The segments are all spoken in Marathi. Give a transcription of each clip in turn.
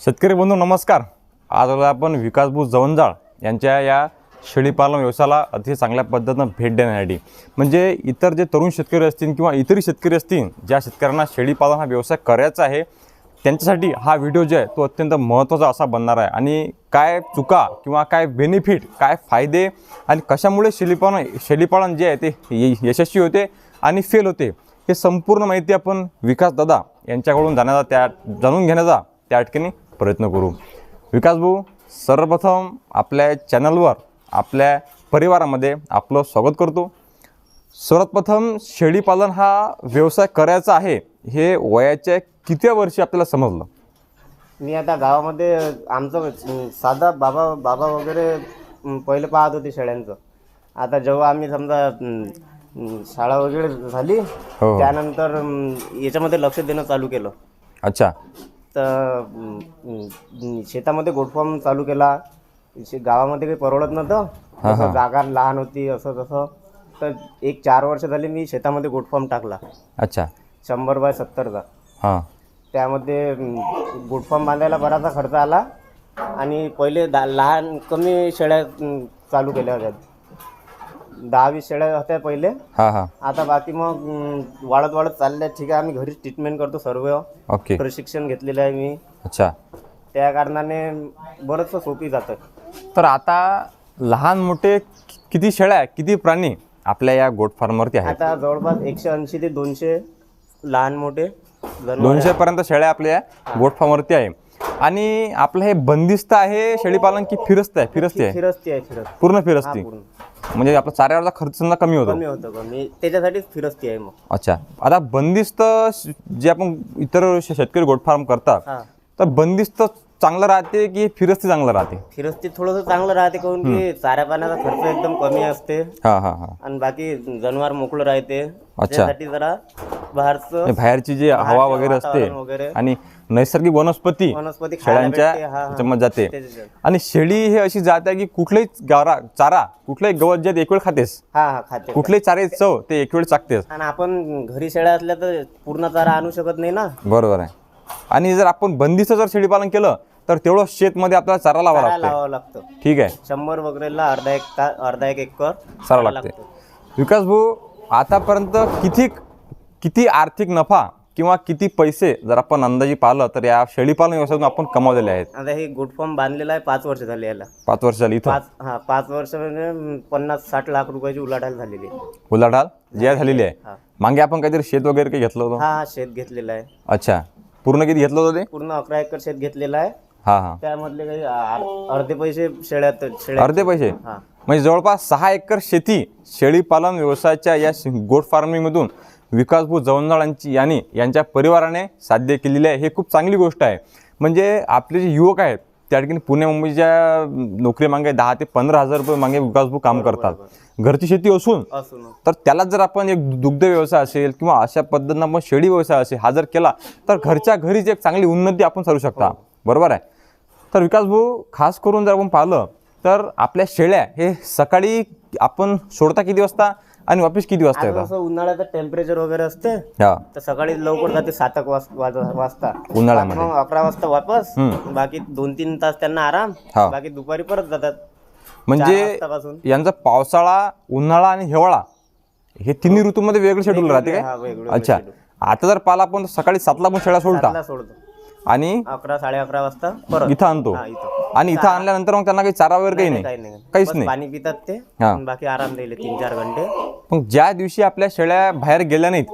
शेतकरी बंधू नमस्कार. आज आपण विकासभू जवंजाळ यांच्या या शेळीपालन व्यवसायाला अतिशय चांगल्या पद्धतीनं भेट देण्यासाठी. म्हणजे इतर जे तरुण शेतकरी असतील किंवा इतरही शेतकरी असतील ज्या शेतकऱ्यांना शेळीपालन हा व्यवसाय करायचा आहे त्यांच्यासाठी हा व्हिडिओ जो आहे तो अत्यंत महत्त्वाचा असा बनणार आहे. आणि काय चुका किंवा काय बेनिफिट काय फायदे आणि कशामुळे शेळीपालन शेळीपालन जे आहे ते य- यशस्वी होते आणि फेल होते हे संपूर्ण माहिती आपण विकास दादा यांच्याकडून जाण्याचा त्या जाणून घेण्याचा त्या ठिकाणी प्रयत्न करू. विकास भाऊ सर्वप्रथम आपल्या चॅनलवर आपल्या परिवारामध्ये आपलं स्वागत करतो. सर्वात प्रथम शेळीपालन हा व्यवसाय करायचा आहे हे वयाच्या कितव्या वर्षी आपल्याला समजलं? मी आता गावामध्ये आमचं साधा बाबा बाबा वगैरे पहिले पाहत होते शेळ्यांचं. आता जेव्हा आम्ही समजा शाळा वगैरे झाली हो. त्यानंतर अं, याच्यामध्ये लक्ष देणं चालू केलं. अच्छा. तर अं, अं, शेतामध्ये गोटफार्म चालू केला. शे- गावामध्ये काही परवडत नव्हतं. तसं जागा लहान होती असं तसं. तर एक चार वर्ष झाली मी शेतामध्ये गोटफार्म टाकला. अच्छा. शंभर बाय सत्तरचा. हां. त्यामध्ये गुड फार्म बांधायला बराचसा खर्च आला आणि पहिले दा लहान कमी शेळ्या अं, चालू केल्या होत्या. दहा वीस शेळ्या होत्या पहिले. हां हां. आता बाकी मग अं, वाढत वाढत चालल्या. ठीक आहे आम्ही घरीच ट्रीटमेंट करतो सर्व. ओके. प्रशिक्षण घेतलेलं आहे मी. अच्छा. त्या कारणाने बरंचसं सोपी जातं. तर आता लहान मोठे कि- किती शेळ्या किती प्राणी आपल्या या गोट फार्मवरती आहेत? आता जवळपास एकशे ऐंशी ते दोनशे लहान मोठे जनावरं दोनशे पर्यंत शेळ्या आपल्या गोट फार्मवरती आहे. आणि आपलं हे बंदिस्त आहे शेळीपालन की फिरस्त आहे? फिरस्ती आहे? फिरस्ती आहे पूर्ण फिरस्ती. पूर्ण. म्हणजे आपला चाऱ्यावरचा खर्च समजा कमी होतो. कमी होतं कमी. त्याच्यासाठीच फिरस्ती आहे मग. अच्छा. आता बंदिस्त जे आपण इतर श- शेतकरी गोट फार्म करतात हां. तर बंदिस्त चांगलं राहते की फिरस्ती चांगलं राहते? फिरस्ती थोडंसं चांगलं राहते काऊन की चाऱ्या पाण्याचा खर्च एकदम कमी असते. हां हां हां. आणि बाकी जनावर मोकळं राहते. अच्छा. त्यासाठी जरा बाहेरचं हे बाहेरची जी हवा वगैरे असते वातावरण वगैरे. आणि नैसर्गिक वनस्पती वनस्पती खायला शेळ्यांच्या भेटते, हा, हा. ह्याच्यामध्ये जाते. त्याच्यात. आणि शेळी हे अशी जात आहे की कुठलाही गारा चारा कुठलाही गवत जे एक वेळ खातेस. हा हा खाते. कुठलेही चारे चव ते एक वेळ चाकतेस. आणि आपण घरी शेळ्या असल्या तर पूर्ण चारा आणू शकत नाही ना? बरोबर आहे. आणि जर आपण बंदिस्त जर शेळीपालन केलं तर तेवढं शेतमध्ये आपल्याला चारा लावा चारा लागते लावावं लागतं. ठीक आहे. शंभर वगैरेला अर्धा एक ता अर्धा एक एकर चारा लागते विकास भाऊ आतापर्यंत किती किती आर्थिक नफा किंवा किती पैसे जर आपण अंदाजी पाहिलं तर या शेळीपालन व्यवसायातून आपण कमावलेले आहेत. आता हे गुड फॉर्म बांधलेला आहे पाच वर्ष झाले याला. पाच वर्ष झाली इथं? पाच हा पाच वर्ष म्हणजे अं, पन्नास साठ लाख रुपयाची उलाढाल झालेली आहे. उलाढाल? जी झालेली आहे? हा. मागे आपण काहीतरी शेत वगैरे काही घेतलं होतं? हा हा शेत घेतलेला आहे. अच्छा. पूर्ण किती घेतलं होतं ते? पूर्ण अकरा एकर शेत घेतलेलं आहे. हा हा. त्यामधले काही आ- अर्धे पैसे शेळ्यात शेळ्या अर्धे पैसे? हा. म्हणजे जवळपास सहा एकर शेती शेळीपालन व्यवसायाच्या या गोट फार्मिंगमधून विकासभू जवंजाळांची यांनी यांच्या परिवाराने साध्य केलेली आहे. हे खूप चांगली गोष्ट आहे. म्हणजे आपले जे युवक आहेत त्या ठिकाणी पुणे मुंबईच्या नोकरी मागे दहा ते पंधरा हजार रुपये मागे विकासभू काम करतात. घरची शेती असून तर त्याला जर आपण एक दुग्ध व्यवसाय असेल किंवा अशा पद्धतीनं आपण शेळी व्यवसाय असेल हा जर केला तर घरच्या घरीच एक चांगली उन्नती आपण करू शकता. बरोबर आहे? तर विकास भाऊ खास करून जर आपण पाहिलं तर आपल्या शेळ्या हे सकाळी आपण सोडता किती वाजता? आणि वापस किती वाजता आता येतात उन्हाळ्याचं टेम्परेचर वगैरे असते हा. तर सकाळी लवकर जाते सात एक वाज- वाज- वाजता. उन्हाळ्यामध्ये. मग अकरा वाजता वापस हम्म. बाकी दोन तीन तास त्यांना आराम हा. बाकी दुपारी परत जातात. म्हणजे वाजतापासून. यांचा पावसाळा उन्हाळा आणि हिवाळा हे तिन्ही ऋतूमध्ये वेगळं शेड्यूल राहते हा, काय अच्छा. आता जर पाला आपण सकाळी सातला पण शेळ्या सोडता. सातला सोडतो. आणि? अकरा साडे अकरा वाजता परत. इथं आणतो. हा इथं. आणि इथं आणल्यानंतर मग त्यांना काही चारा वगैरे काही नाही काही नाही. काहीच बस नाही. पाणी पितात ते हा. आणि बाकी आराम दिले तीन चार घंटे. मग ज्या दिवशी आपल्या शेळ्या बाहेर गेल्या नाहीत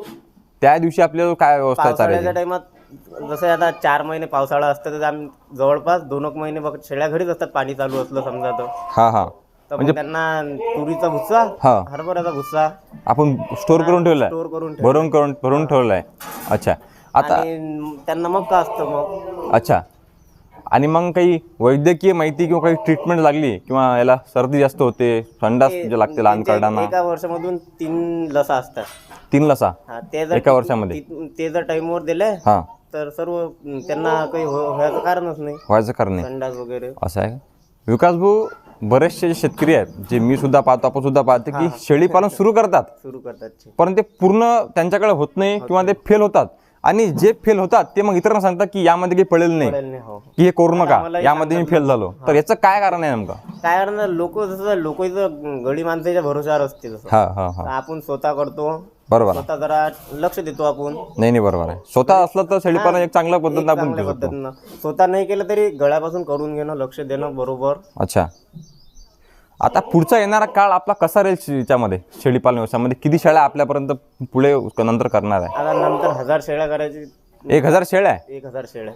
त्या दिवशी आपल्याला काय व्यवस्था पावसाळ्याच्या चारायची टाइमात जसं आता चार महिने पावसाळा असतं तर आम्ही जवळपास दोन एक महिने बघ शेळ्या घरीच असतात पाणी चालू असलं समजा तर. हा हा. तर मग त्यांना तुरीचा भुस्सा हा. हरभऱ्याचा भुस्सा आपण स्टोर करून ठेवलाय? स्टोर करून ठेव भरून करून भरून ठेवलाय. अच्छा. आता आणि त्यांना मग का असतं मग? अच्छा. आणि मग काही वैद्यकीय माहिती किंवा काही ट्रीटमेंट लागली किंवा याला सर्दी जास्त होते संडास जे लागते लहान त्यांच्या करताना एका वर्षामधून तीन लसा असतात. तीन लसा? हा ते जर एका वर्षामध्ये? ती- ते जर टाइमवर दिले हा. तर सर्व त्यांना काही हो- व्हायचं कारणच नाही. व्हायचं कारण नाही. संडास वगैरे. असं आहे का? विकास भाऊ बरेचसे जे शेतकरी आहेत जे मी सुद्धा पाहतो आपण सुद्धा पाहतो की शेळीपालन सुरू करतात. सुरू करतात. ते. पण ते पूर्ण त्यांच्याकडे होत नाही किंवा ते फेल होतात. आणि जे फेल होतात ते मग इतरांना सांगतात की यामध्ये काही पडेल नाही. हो. की हे करू नका. यामध्ये मी फेल झालो. तर याचं काय कारण आहे नेमकं? काय कारण लोक जसं लोक इथं गडी माणसाच्या भरोश्यावर असते जसं हा हा हा. आपण स्वतः करतो. बरोबर आहे. स्वतः जरा लक्ष देतो आपण. नाही नाही बरोबर आहे. स्वतः असलं तर शेळीपालन एक चांगल्या पद्धतीने आपण चांगल्या करू शकतो पद्धतीनं. स्वतः नाही केलं तरी गळ्यापासून करून घेणं लक्ष देणं बरोबर. अच्छा. आता पुढचा येणारा काळ आपला कसा राहील याच्यामध्ये? शेळीपालन व्यवसायामध्ये? किती शेळ्या आपल्यापर्यंत पुढे नंतर करणार आहे? आता नंतर हजार शेळ्या करायची. एक हजार शेळ्या आहे? एक हजार शेळ्या.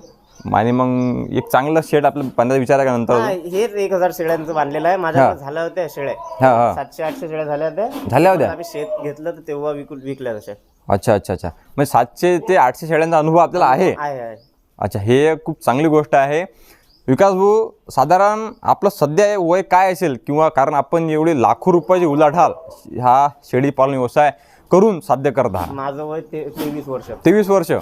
आणि मग एक चांगलं शेड आपल्या पंधरा विचार आहे का नंतर हा, हेच एक हजार शेळ्यांचं बांधलेलं आहे. माझ्या झाल्या होत्या शेळ्या. हा हा. सातशे आठशे शेळ्या झाल्या होत्या. झाल्या होत्या? आम्ही शेत घेतलं तर तेव्हा विकू विकल्या तशा. अच्छा अच्छा अच्छा. म्हणजे सातशे ते आठशे शेळ्यांचा अनुभव आपल्याला आहे? आहे आहे. अच्छा हे खूप चांगली गोष्ट आहे. विकास भाऊ साधारण आपलं सध्या हे वय काय असेल किंवा कारण आपण एवढे लाखो रुपयाची उलाढाल हा शेळीपालन व्यवसाय करून साध्य करत आहात? माझं वय ते तेवीस वर्ष. तेवीस वर्ष.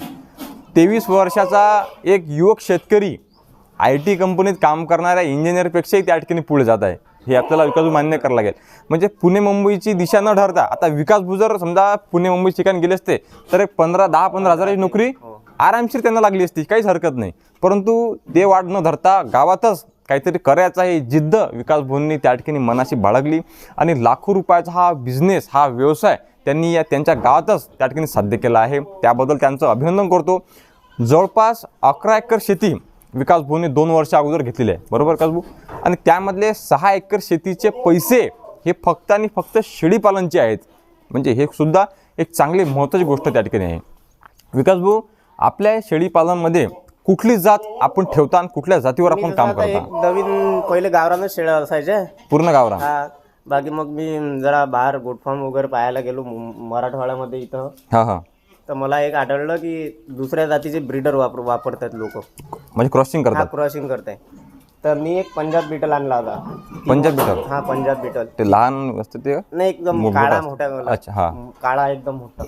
तेवीस वर्षाचा एक युवक शेतकरी आय टी कंपनीत काम करणाऱ्या इंजिनियरपेक्षाही त्या ठिकाणी पुढे जात आहे. हे आपल्याला विकास भाऊ मान्य करावं लागेल. म्हणजे पुणे मुंबईची दिशा न ठरता आता विकास भाऊ जर समजा पुणे मुंबई ठिकाणी गेले असते तर एक पंधरा दहा पंधरा हजाराची नोकरी आरामशीर त्यांना लागली असती काहीच हरकत नाही. परंतु ते वाढ न धरता गावातच काहीतरी करायचं आहे जिद्द विकास त्या ठिकाणी मनाशी बाळगली आणि लाखो रुपयाचा हा बिझनेस हा व्यवसाय त्यांनी या त्यांच्या गावातच त्या ठिकाणी साध्य केला आहे. त्याबद्दल त्यांचं अभिनंदन करतो. जवळपास अकरा एकर शेती विकास दोन वर्ष अगोदर घेतलेली आहे. बरोबर विकास आणि त्यामधले सहा एकर शेतीचे पैसे हे फक्त आणि फक्त शेळीपालनचे आहेत. म्हणजे हे सुद्धा एक चांगली महत्त्वाची गोष्ट त्या ठिकाणी आहे. विकासभाऊ आपल्या शेळीपालनमध्ये कुठली जात आपण ठेवता आणि कुठल्या जातीवर आपण काम आता करता? नवीन पहिले गावरानच शेळ्या असायच्या पूर्ण गावरा हा बाकी मग मी जरा बाहेर गोटफार्म वगैरे पाहायला गेलो मु- मराठवाड्यामध्ये इथं. हां हां. तर मला एक आढळलं की दुसऱ्या जातीचे ब्रीडर वापर वापरतात लोक. म्हणजे क्रॉसिंग हा करतात? क्रॉसिंग करताय. तर मी एक पंजाब बिटल आणला होता. पंजाब बिटर हा पंजाब बिटल ते लहान असते ते नाही एकदम काळा मोठा. अच्छा हा. काळा एकदम मोठा.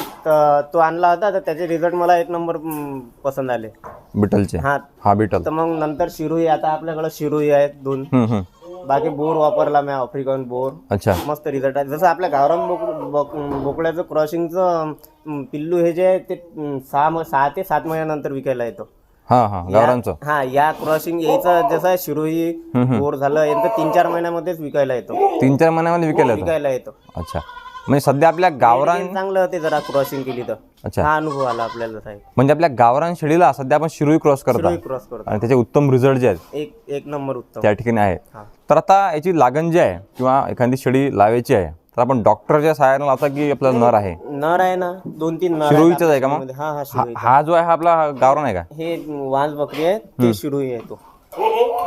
तर तो आणला होता तर त्याचे रिझल्ट मला एक नंबर म, पसंत आले. बिटलचे? हा. हा बिटल. तर मग नंतर शिरोई आता आपल्याकडे शिरोई आहेत दोन. हम्म, हम्म. बाकी बोर वापरला मी आफ्रिकन बोर. अच्छा. मस्त रिझल्ट आहे. जसं आपल्या गावरान बोक बोक- बोकड्याचं क्रॉसिंगचं अं, पिल्लू हे जे आहे ते अं, सहा म- सहा ते सात महिन्यानंतर विकायला येतो. हां हां गावरांचं हा या क्रॉसिंग यायचं जसं आहे शिरोई बोर झालं यांचं तीन चार महिन्यामध्येच विकायला येतो. तीन चार महिन्यामध्ये विकायला येतो? विकायला येतो. अच्छा. म्हणजे सध्या आपल्या गावरान चांगलं होते जरा क्रॉसिंग केली तर. अच्छा. हा अनुभव आला आपल्याला साहेब. म्हणजे आपल्या गावरान शेळीला सध्या आपण शिरोई क्रॉस करता क्रॉस करतो आणि त्याचे उत्तम रिझल्ट जे आहेत एक एक नंबर उत्तम. त्या ठिकाणी आहेत हा. तर आता याची लागण जी आहे किंवा एखादी शेळी लावायची आहे तर आपण डॉक्टरच्या सहाय्याने लावता की आपला नर आहे? नर आहे ना दोन तीन नर आहेत शिरोईचाच आहे का मग? हा हा हा शिरोई हा जो आहे हा आपला गावरान आहे का? हे वांज बकरी आहे ते शिरोई आहे तो.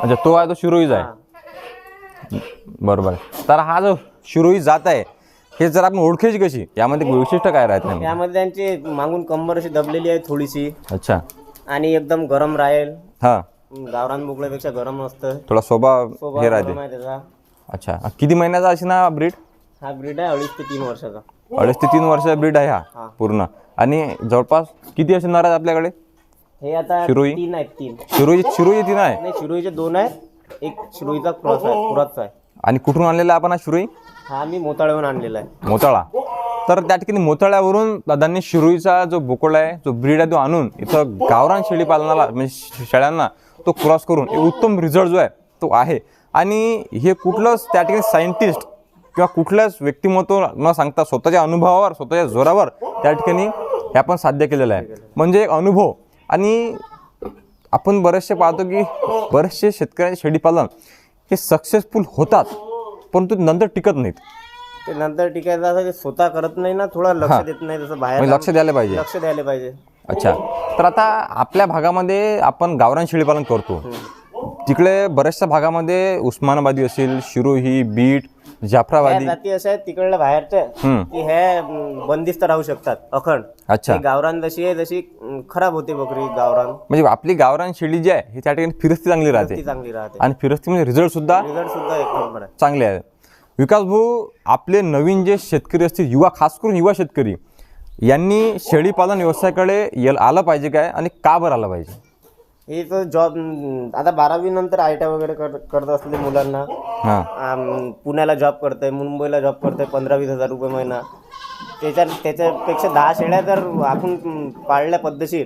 अच्छा तो आहे तो शिरोईच आहे. बरोबर. तर हा जो शिरोई जात आहे हे जर आपण ओळखायची कशी? यामध्ये वैशिष्ट्य काय राहत नाही त्यामध्ये त्यांची मागून कंबर अशी दबलेली आहे थोडीशी. अच्छा. आणि एकदम गरम राहील. हा. गावरान बोकड्यापेक्षा गरम असतं. थोडा स्वभाव हे राहते. गरम आहे त्याचा. अच्छा. किती महिन्याचा अशी ना ब्रीड? हा ब्रीड आहे अडीच ते तीन वर्षाचा. अडीच ते तीन वर्षाचा ब्रीड आहे हा. हा. पूर्ण. आणि जवळपास किती असे नर आहेत आपल्याकडे? हे आता शिरोई? तीन आहेत तीन. शिरोई शिरोई तीन आहे? नाही शिरोईचे दोन आहेत. एक शिरोईचा क्रॉस आहे पुराचा आहे. आणि कुठून आणलेला आपण हा शिरोई? हा मी मोताळेहून आणलेला आहे. मोताळा. तर त्या ठिकाणी मोताळ्यावरून दादांनी शिरोईचा जो बोकड आहे जो ब्रीड आहे तो आणून इथं गावरान शेळी पालनाला म्हणजे शेळ्यांना तो क्रॉस करून एक उत्तम रिझल्ट जो आहे तो आहे. आणि हे कुठलंच त्या ठिकाणी सायंटिस्ट किंवा कुठल्याच व्यक्तिमत्व न सांगता स्वतःच्या अनुभवावर स्वतःच्या जोरावर त्या ठिकाणी हे आपण साध्य केलेलं आहे. म्हणजे एक अनुभव. आणि आपण बरेचसे पाहतो की बरेचसे शेतकऱ्यांचे शेळीपालन हे सक्सेसफुल होतात परंतु नंतर टिकत नाहीत. ते नंतर टिकायचं असं ते स्वतः करत नाही ना थोडं लक्ष देत नाही जसं बाहेर म्हणजे लक्ष द्यायला पाहिजे. लक्ष द्यायला पाहिजे. अच्छा. तर आता आपल्या भागामध्ये आपण गावरान शेळीपालन करतो. तिकडे बऱ्याचशा भागामध्ये उस्मानाबादी असेल शिरोही बीट जाफराबादी. जाती अशा आहेत तिकडल्या बाहेरच्या. की हे बंदिस्त राहू शकतात अखंड. अच्छा. गावरान जशी आहे अं, खराब होते बकरी गावरान. म्हणजे आपली गावरान शेळी जी आहे ही त्या ठिकाणी फिरस्ती चांगली राहते. चांगली राहते. आणि फिरस्तीमध्ये रिझल्ट सुद्धा रिझल्ट सुद्धा एक नंबर आहे. चांगले आहे. विकास भाऊ आपले नवीन जे शेतकरी असतील युवा खास करून युवा शेतकरी यांनी शेळीपालन व्यवसायाकडे आलं पाहिजे काय? आणि का बरं आलं पाहिजे? हे तर जॉब आता बारावी नंतर आय टी वगैरे कर- करत असलेल्या मुलांना हां. आम, पुण्याला जॉब करतंय मुंबईला जॉब करतंय पंधरा वीस हजार रुपये महिना. त्याच्या त्याच्यापेक्षा दहा शेळ्या जर आपण पाळल्या पद्धतशीर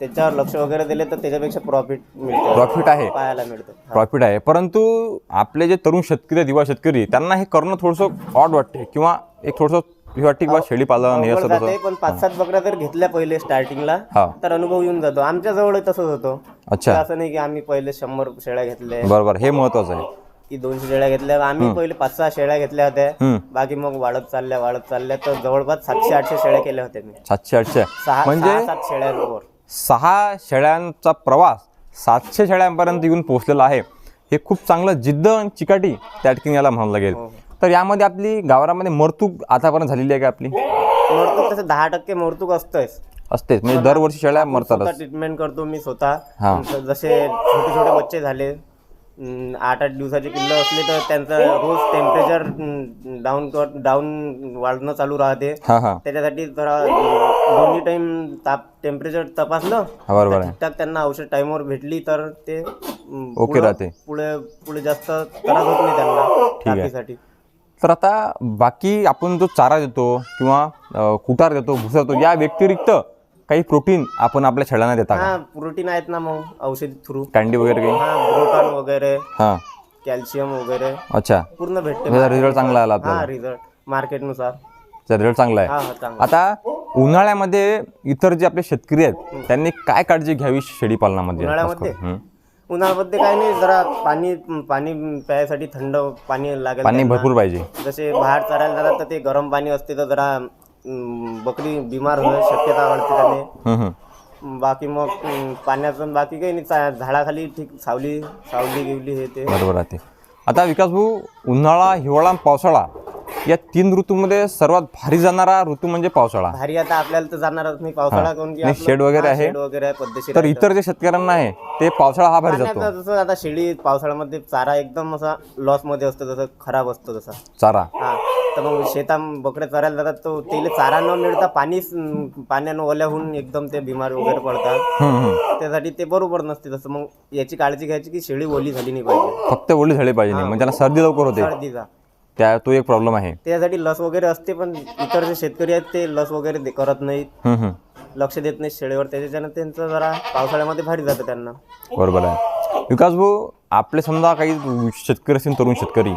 त्याच्यावर लक्ष वगैरे दिले तर त्याच्यापेक्षा प्रॉफिट मिळतं. प्रॉफिट आहे. पाहायला मिळतं. प्रॉफिट आहे. परंतु आपले जे तरुण शेतकरी युवा शेतकरी त्यांना हे करणं थोडंसं ऑड वाटते किंवा एक थोडंसं वाटते बा शेळी पालन हे अवघड असं जाते तसं. पण पाच सात बकऱ्या जर घेतल्या पहिले स्टार्टिंगला हा. तर अनुभव येऊन जातो. आमच्या जवळ तसंच होतं. अच्छा. असं नाही की आम्ही पहिले शंभर शेळ्या घेतल्या. बरोबर हे महत्वाचं आहे. की दोनशे शेळ्या घेतल्या. आम्ही पहिले पाच सहा शेळ्या घेतल्या होत्या. हम्म. बाकी मग वाढत चालल्या वाढत चालल्या. तर जवळपास सातशे आठशे शेळ्या केल्या होत्या मी. सातशे आठशे. सहा म्हणजे सहा सात शेळ्यांवर सहा शेळ्यांचा प्रवास सातशे शेळ्यांपर्यंत येऊन पोहोचलेला आहे. हे खूप चांगलं जिद्द आणि चिकाटी त्या ठिकाणी याला म्हणावं लागेल. हो. तर यामध्ये आपली गावामध्ये मरतूक आतापर्यंत झालेली आहे का आपली? मोरतूक तसं दहा टक्के मोरतूक असतंच. असतेच म्हणजे दरवर्षी शेळ्या मरतातच स्वतः ट्रीटमेंट करतो मी स्वतः. हा. जसे छोटे छोटे बच्चे झाले आठ आठ दिवसाचे पिल्लं असले तर त्यांचं रोज टेम्परेचर डाऊन कर डाऊन वाढणं चालू राहते. हां हां. त्याच्यासाठी जरा दोन्ही टाइम ताप टेम्परेचर तपासलं. हा बरोबर आहे. ठीकठाक त्यांना औषध टाइमवर भेटली तर ते ओके पुढं- राहते. पुढे पुढे जास्त त्रास होत नाही त्यांना आहे. तापीसाठी तर आता बाकी आपण जो चारा देतो किंवा कुटार देतो भुसा देतो या व्यतिरिक्त काही प्रोटीन आपण आपल्या शेळ्यांना देता का? हा प्रोटीन आहेत ना मग औषधी थ्रू. कॅन्डी वगैरे काही? हा ब्रोटॉन वगैरे हां. कॅल्शियम वगैरे. अच्छा. पूर्ण भेटते रिझल्ट चांगला आला आपल्याला हा रिझल्ट मार्केटनुसार. त्याचा रिझल्ट चांगला आहे. हा चांगला आता उन्हाळ्यामध्ये इतर जे आपले शेतकरी आहेत त्यांनी काय काळजी घ्यावी शेळी पालनामध्ये? उन्हाळ्यामध्ये? हं. उन्हाळ्यामध्ये काय नाही जरा पाणी पाणी प्यायसाठी थंड पाणी लागेल पाणी त्यांना. भरपूर पाहिजे जसे बाहेर चरायला जातात तर ते गरम पाणी असते तर जरा अं, बकरी बिमार होण्याची शक्यता वाढते त्याने हं, हं. बाकी मग अं, पाण्याचं बाकी काही नाही चा- झाडाखाली ठीक सावली सावली गिवली हे ते बरोबर आहे ते आता विकास भाऊ उन्हाळा हिवाळा आणि पावसाळा या तीन ऋतूमध्ये सर्वात भारी जाणारा ऋतू म्हणजे पावसाळा. भारी आता आपल्याला तर जाणारच नाही पावसाळा कोण की नाही, आपलं- शेड वगैरे हा, आहे. शेड वगैरे आहे पद्धतशीर तर आहे. इतर जे शेतकऱ्यांना आहे ते पावसाळा हा भारी जातो. पाण्याचं जसं आता शेळी पावसाळ्यामध्ये चारा एकदम असा लॉसमध्ये असतो जसं खराब असतो तसा. चारा. हा तर मग शेता बकऱ्या चरायला जातात तो तेले चारा न मिळता पाणीच अं, पाण्यानं ओल्या होऊन एकदम ते बिमार वगैरे पडतात. त्यासाठी ते बरोबर नसते तसं. मग याची काळजी घ्यायची की शेळी ओली झाली नाही पाहिजे. फक्त ओली झाली पाहिजे नाही म्हणजे त्याला सर्दी लवकर होते. सर्दीचा. त्या तो एक प्रॉब्लेम आहे. त्यासाठी लस वगैरे असते पण इतर जे शेतकरी आहेत ते लस वगैरे दे- करत नाहीत. लक्ष देत नाहीत शेळीवर. त्याच्यानं त्यांचं जरा पावसाळ्यामध्ये भारी जातं त्यांना. बरोबर आहे. विकास भाऊ आपले समजा काही शेतकरी असतील तरुण शेतकरी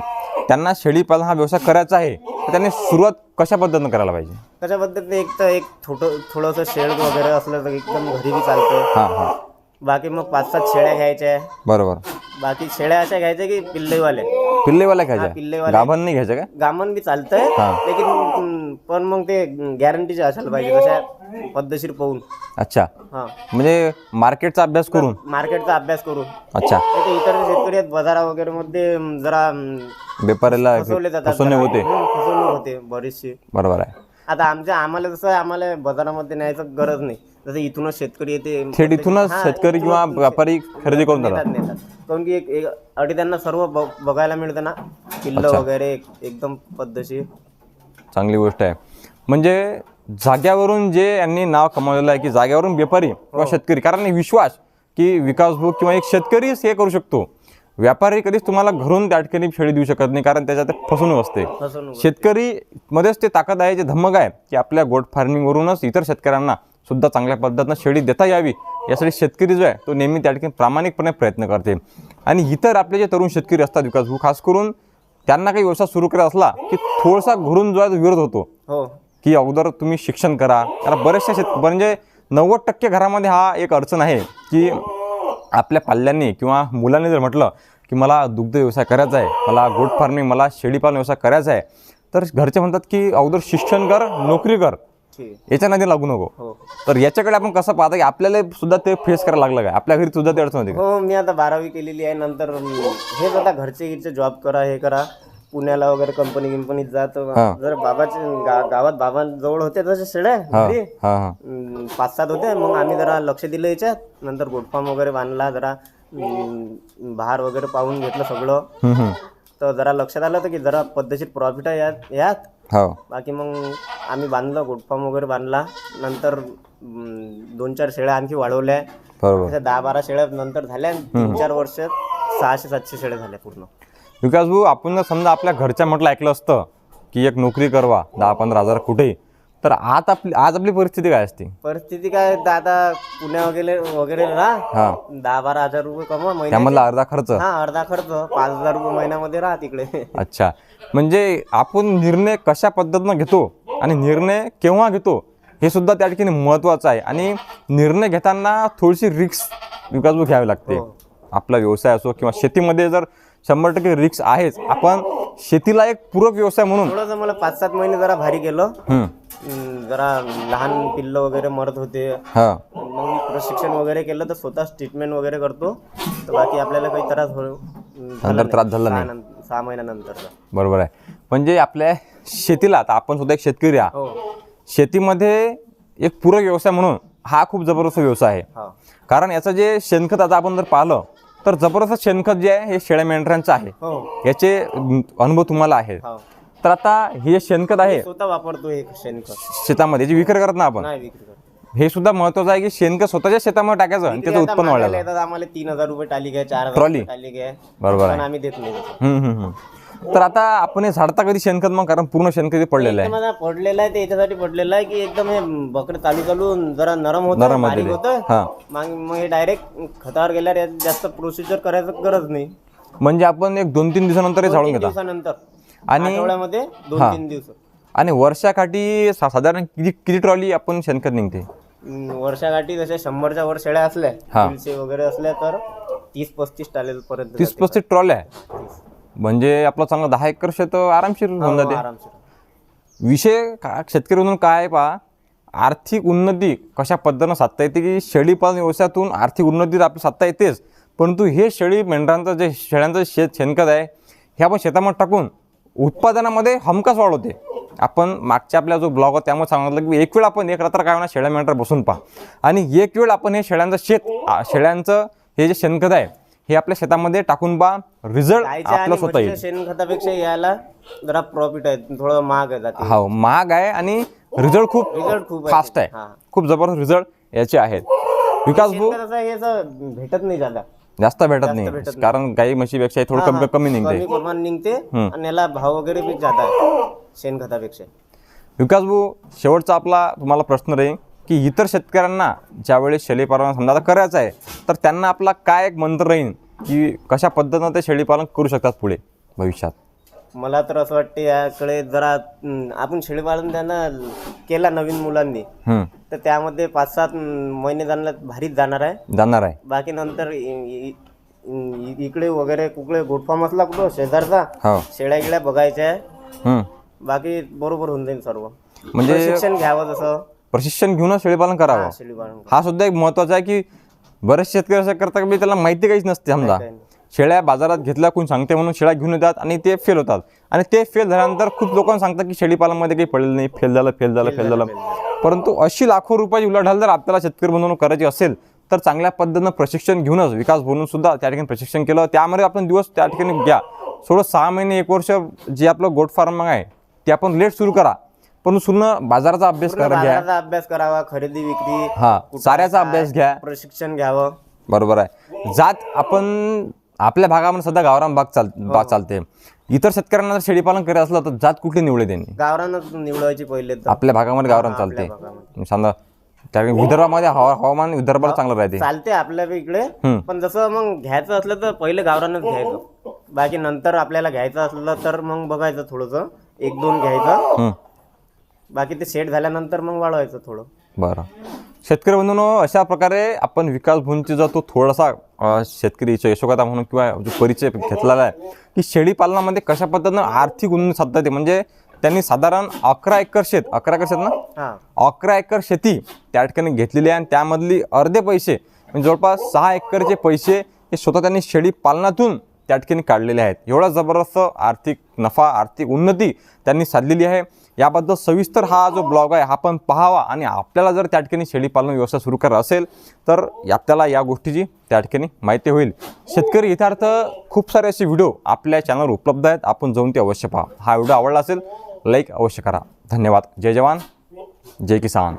त्यांना शेळी पालन हा व्यवसाय करायचा आहे तर त्यांनी सुरुवात कशा पद्धतीनं करायला पाहिजे? कशा पद्धतीने एक तर एक थोडं थोडंसं शेड वगैरे असलं तर एकदम घरी बी चालतं हां हां. बाकी मग पाच सात शेळ्या घ्यायच्या. बरोबर. बाकी शेळ्या अशा घ्यायच्या की पिल्लेवाल्या पिल्लेवाल्या घ्यायच्या? पिल्लेवाल्या. गाभण नाही घ्यायच्या का? गामन बी चालतंय हा. लेकिन पण मग ते गॅरंटीचे असायला पाहिजे कशा पद्धतशीर पाहून. अच्छा. हा. म्हणजे मार्केटचा अभ्यास करून? मार्केटचा अभ्यास करून. अच्छा. नाही तर इतर शेतकरी आहेत बाजारा वगैरे मध्ये अं, जरा अं, फसवले जातात फसवणे जरा. होते. फसवणूक होते बरीचशी. बरोबर आहे. आता आमच्या आम्हाला जसं आम्हाला बाजारामध्ये न्यायचं गरज नाही. जसं इथूनच शेतकरी येते थेट इथूनच हा, शेतकरी किंवा इथूनच व्यापारी खरेदी करून नेतात जातात नेतात. काऊन की एक एक अडी त्यांना सर्व ब- बघायला मिळतं ना किल्ल वगैरे एक- एकदम पद्धतशीर. चांगली गोष्ट आहे. म्हणजे जाग्यावरून जे यांनी नाव कमावलेलं आहे की जाग्यावरून व्यापारी किंवा शेतकरी कारण हे विश्वास की विकास भाऊ किंवा एक शेतकरीच हे करू शकतो. व्यापारी कधीच तुम्हाला घरून त्या ठिकाणी शेळी देऊ शकत नाही कारण त्याच्यात फसवणूक असते. फसवणूक शेतकरी मध्येच ते ताकद आहे जे धमक आहे की आपल्या गोट फार्मिंगवरूनच इतर शेतकऱ्यांना सुद्धा चांगल्या पद्धतीनं शेळी देता यावी यासाठी शेतकरी जो आहे तो नेहमी त्या ठिकाणी प्रामाणिकपणे प्रयत्न करते. आणि इतर आपले जे तरुण शेतकरी असतात विकास भाऊ खास करून त्यांना काही व्यवसाय सुरू करायचा असला की थोडासा घरून जो आहे तो विरोध होतो. हो. की अगोदर तुम्ही शिक्षण करा. कारण बऱ्याचशा शेत म्हणजे नव्वद टक्के घरामध्ये हा एक अडचण आहे की आपल्या पाल्यांनी किंवा मुलांनी जर म्हटलं की मला दुग्ध व्यवसाय करायचा आहे मला गोट फार्मिंग मला शेळीपालन व्यवसाय करायचा आहे तर घरचे म्हणतात की अगोदर शिक्षण कर नोकरी कर. याच्या नादी लागू नको. हो. तर याच्याकडे आपण कसं पाहता की आपल्याला सुद्धा ते फेस करायला लागलं काय? आपल्या घरी सुद्धा ते अडचण होती का? हो मी आता बारावी केलेली आहे. नंतर हेच आता घरचे गिरचे जॉब करा हे करा. पुण्याला वगैरे कंपनी गिंपनीत जात. हा. जर बाबाचे गावात बाबांजवळ होते तसे हां हां हां. अं, पाच सात होते. मग आम्ही जरा लक्ष दिलं याच्यात. नंतर गोटफार्म वगैरे बांधला जरा बहार वगैरे पाहून घेतलं सगळं. तर जरा लक्षात आलं होतं की जरा पद्धतशीर प्रॉफिट आहे यात यात. हो. बाकी मग आम्ही बांधलं गोटफार्म वगैरे बांधला. नंतर अं, दोन चार शेळ्या आणखी वाढवल्या. बरोबर. अशा दहा बारा शेळ्या नंतर झाल्या तीन चार वर्षात सहाशे सातशे शेळ्या झाल्या पूर्ण. विकास भाऊ आपण जर समजा आपल्या घरच्या म्हटलं ऐकलं असतं की एक नोकरी करवा दहा पंधरा हजार कुठेही तर आज आपली आज आपली परिस्थिती काय असते? परिस्थिती काय आता पुण्या वगैरे वगैरे राहा हा. दहा बारा हजार रुपये कमवा त्यामधला अर्धा खर्च. हा अर्धा खर्च. पाच हजार रुपये महिन्यामध्ये राहा तिकडे. अच्छा. म्हणजे आपण निर्णय कशा पद्धतीनं घेतो आणि निर्णय केव्हा घेतो हे सुद्धा त्या ठिकाणी महत्त्वाचं आहे. आणि निर्णय घेताना थोडीशी रिक्स विकास घ्यावी लागते. आपला व्यवसाय असो किंवा शेतीमध्ये जर शंभर टक्के रिक्स आहेच. आपण शेतीला एक पूरक व्यवसाय म्हणून थोडंसं मला पाच सात महिने जरा भारी गेलं. हम्म, जरा लहान पिल्लं वगैरे मरत होते. हा. मग मी प्रशिक्षण वगैरे केलं तर स्वतःच ट्रीटमेंट वगैरे करतो. तर बाकी आपल्याला काही त्रास हो झाला नंतर त्रास झाला सहा नं- सहा महिन्यानंतर. बरोबर आहे. म्हणजे आपल्या शेतीला आता आपण सुद्धा एक शेतकरी आहात हो. शेतीमध्ये एक पूरक व्यवसाय म्हणून हा खूप जबरदस्त व्यवसाय आहे. हा. कारण याचं जे शेणखत आता आपण जर पाहिलं तर जबरदस्त शेणखत जे आहे हे शेळ्या मेंढरांचं आहे. हो. याचे अनुभव तुम्हाला आहेत. हा. तर आता हे जे शेणखत आहे स्वतः वापरतो हे शेणखत. शेतामध्ये जे विक्री करत ना आपण? नाही विक्री करतो. हे सुद्धा महत्वाचं आहे की शेणखत स्वतःच्या शेतामध्ये टाकायचं आणि त्याचं उत्पन्न येतात आम्हाला तीन हजार रुपये टाली घ्या चार हजार ट्रॉली? टाली घ्या. बरोबर आहे. आम्ही देत नाही. तर आता आपण हे झाडता कधी शेणखत मग कारण पूर्ण शेणखत पडलेलं आहे. आता पडलेलं आहे ते याच्यासाठी पडलेलं आहे की एकदम हे बकरे चालू चालू जरा नरम होतं नरम होतं हा. मग मग हे डायरेक्ट खतावर गेल्यावर यात जास्त प्रोसिजर करायचं गरज नाही. म्हणजे आपण एक दोन तीन दिवसानंतर हे झाडून तीन घेता. दिवसानंतर. आणि आठवड्यामध्ये दोन हा. तीन दिवस. आणि वर्षाकाठी सा- साधारण किती किती ट्रॉली आपण शेणखत निघते? वर्षाकाठी जशा शंभरच्या वर शेळ्या असल्या हा. दीडशे वगैरे असल्या तर तीस पस्तीस टालेल पर्यंत तीस पस्तीस ट्रॉल्या? आहे म्हणजे आपलं चांगलं दहा एकर शेत आरामशीर होऊन जाते. आरामशीर. विषय का शेतकरी म्हणून काय आहे पहा आर्थिक उन्नती कशा पद्धतीनं साधता येते की शेळी पालन व्यवसायातून आर्थिक उन्नती तर आपली साधता येतेच. परंतु हे शेळी मेंढरांचं जे शेळ्यांचं शेत शेणखत आहे हे आपण शेतामध्ये टाकून उत्पादनामध्ये हमखास वाढ होते आपण मागच्या आपल्या जो ब्लॉग होता त्यामुळे सांगितलं की एक वेळ आपण एक रात्र काय म्हणा शेळ्या मेंढरा बसून पहा. आणि एक वेळ आपण हे शेळ्यांचं शेत आ, शेळ्यांचं हे जे शेणखत आहे हे आपल्या शेतामध्ये टाकून पहा रिझल्ट आपलं स्वतः येईल. शेणखतापेक्षा याला जरा प्रॉफिट आहे. थोडं महाग आहे हो महाग आहे आणि रिझल्ट खूप रिझल्ट खूप फास्ट आहे. खूप जबरदस्त रिझल्ट याचे आहेत. विकास भाऊ? भेटत नाही ज्यादा जास्त भेटत नाही. कारण गाई म्हशीपेक्षा थोडं कमी कमी निघते प्रमाण निघते आणि याला भाव वगैरे बी जादा शेणखतापेक्षा. विकास भाऊ शेवटचा आपला तुम्हाला प्रश्न राहील की इतर शेतकऱ्यांना ज्यावेळेस शेळीपालन समजा आता करायचं आहे तर त्यांना आपला काय एक मंत्र राहील की कशा पद्धतीनं ते शेळीपालन करू शकतात पुढे भविष्यात? मला तर असं वाटते याकडे जरा आपण शेळीपालन त्यांना केला नवीन मुलांनी तर त्यामध्ये पाच सात महिने जाणार भारीच जाणार आहे. जाणार आहे. बाकी नंतर इ- इ- इ- इकडे वगैरे कुकडे गोटफार्म असला कुठं शेजारचा हो. शेळ्या गिळ्या बघायच्या आहे. बाकी बरोबर होऊन जाईल सर्व. म्हणजे शिक्षण घ्यावं जसं. प्रशिक्षण घेऊनच शेळीपालन करावं. शेळीपालन हा सुद्धा एक महत्त्वाचा आहे की बरेच शेतकरी असं करतात की त्याला माहिती काहीच नसते समजा. शेळ्या बाजारात घेतल्या कोण सांगते म्हणून शेळ्या घेऊन येतात आणि ते फेल होतात. आणि ते फेल झाल्यानंतर खूप लोकांना सांगतात की शेळीपालनमध्ये काही पडलेलं नाही फेल झालं फेल झालं फेल झालं परंतु अशी लाखो रुपयाची उलाढाल जर आपल्याला शेतकरी बनवून करायची असेल तर चांगल्या पद्धतीनं प्रशिक्षण घेऊनच विकास बनवून सुद्धा त्या ठिकाणी प्रशिक्षण केलं. त्यामध्ये आपण दिवस त्या ठिकाणी घ्या. थोडं सहा महिने एक वर्ष जे आपलं गोट फार्म आहे ते आपण लेट सुरू करा. पण पूर्ण बाजाराचा अभ्यास करा घ्या. बाजाराचा अभ्यास करावा खरेदी विक्री हा साऱ्याचा अभ्यास घ्या. प्रशिक्षण घ्यावं. बरोबर आहे. जात आपण आपल्या भागामध्ये सध्या गावरान बाग चाल बाग चालते. इतर शेतकऱ्यांना जर शेळीपालन करायचं असलं तर जात कुठली निवडे त्यांनी? गावरानच निवडायची पहिले तर. आपल्या भागामध्ये गावरान चालते. समजा त्या विदर्भामध्ये हवा हवामान विदर्भाला चांगलं राहते. चालते आपल्या इकडे. पण जसं मग घ्यायचं असलं तर पहिले गावरानच घ्यायचं. बाकी नंतर आपल्याला घ्यायचं असलं तर मग बघायचं थोडंसं. एक दोन घ्यायचं. हम्म. बाकी ते सेट झाल्यानंतर मग वाढवायचं थोडं. बरं. शेतकरी बंधूंनो अशा प्रकारे आपण विकास भूंची जो तो थोडासा अ, शेतकरीच्या यशोगाथा म्हणून किंवा जो परिचय घेतलेला आहे की शेळी पालनामध्ये कशा पद्धतीनं आर्थिक उन्नती साधता येते? म्हणजे त्यांनी साधारण अकरा एकर शेत अकरा एकर शेत ना? हा. अकरा एकर शेती त्या ठिकाणी घेतलेली आहे आणि त्यामधली अर्धे पैसे म्हणजे जवळपास सहा एकरचे पैसे हे स्वतः त्यांनी शेळी पालनातून त्या ठिकाणी काढलेले आहेत. एवढा जबरदस्त आर्थिक नफा आर्थिक उन्नती त्यांनी साधलेली आहे. याबद्दल सविस्तर हा जो ब्लॉग आहे हा पण पाहावा आणि आपल्याला जर त्या ठिकाणी शेळी पालन व्यवसाय सुरू करायचा असेल तर आपल्याला या गोष्टीची त्या ठिकाणी माहिती होईल. शेतकरी यथार्थ खूप सारे असे व्हिडिओ आपल्या चॅनलवर उपलब्ध आहेत. आपण जाऊन ते अवश्य पहा. हा व्हिडिओ आवडला असेल लाईक अवश्य करा. धन्यवाद. जय जवान. जय किसान.